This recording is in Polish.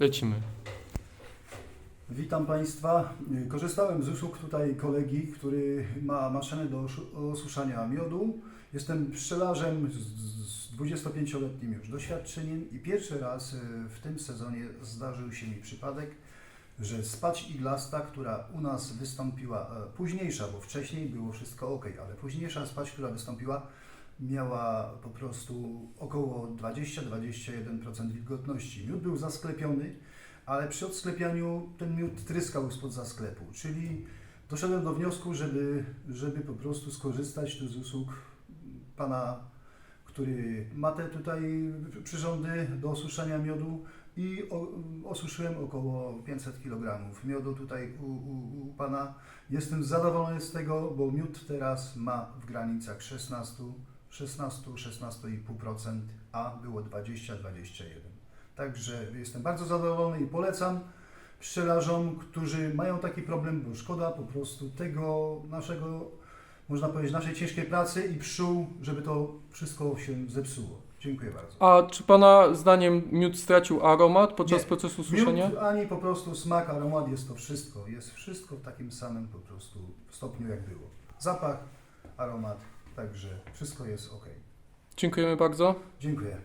Lecimy. Witam Państwa. Korzystałem z usług tutaj kolegi, który ma maszynę do osuszania miodu. Jestem pszczelarzem z z 25-letnim już doświadczeniem i pierwszy raz e, w tym sezonie zdarzył się mi przypadek, że spać iglasta, która u nas wystąpiła e, późniejsza, bo wcześniej było wszystko ok, ale późniejsza spać, która wystąpiła, miała po prostu około 20-21% wilgotności. Miód był zasklepiony, ale przy odsklepianiu ten miód tryskał spod zasklepu, czyli doszedłem do wniosku, żeby, żeby po prostu skorzystać tu z usług pana, który ma te tutaj przyrządy do osuszania miodu i osuszyłem około 500 kg miodu tutaj u, u, u pana. Jestem zadowolony z tego, bo miód teraz ma w granicach 16, 16, 16,5%, a było 20-21%. Także jestem bardzo zadowolony i polecam pszczelarzom, którzy mają taki problem, bo szkoda po prostu tego naszego, można powiedzieć, naszej ciężkiej pracy i pszczół, żeby to wszystko się zepsuło. Dziękuję bardzo. A czy Pana zdaniem miód stracił aromat podczas Nie. procesu suszenia? Miód, ani po prostu smak, aromat, jest to wszystko. Jest wszystko w takim samym po prostu stopniu jak było. Zapach, aromat, także wszystko jest ok. Dziękujemy bardzo. Dziękuję.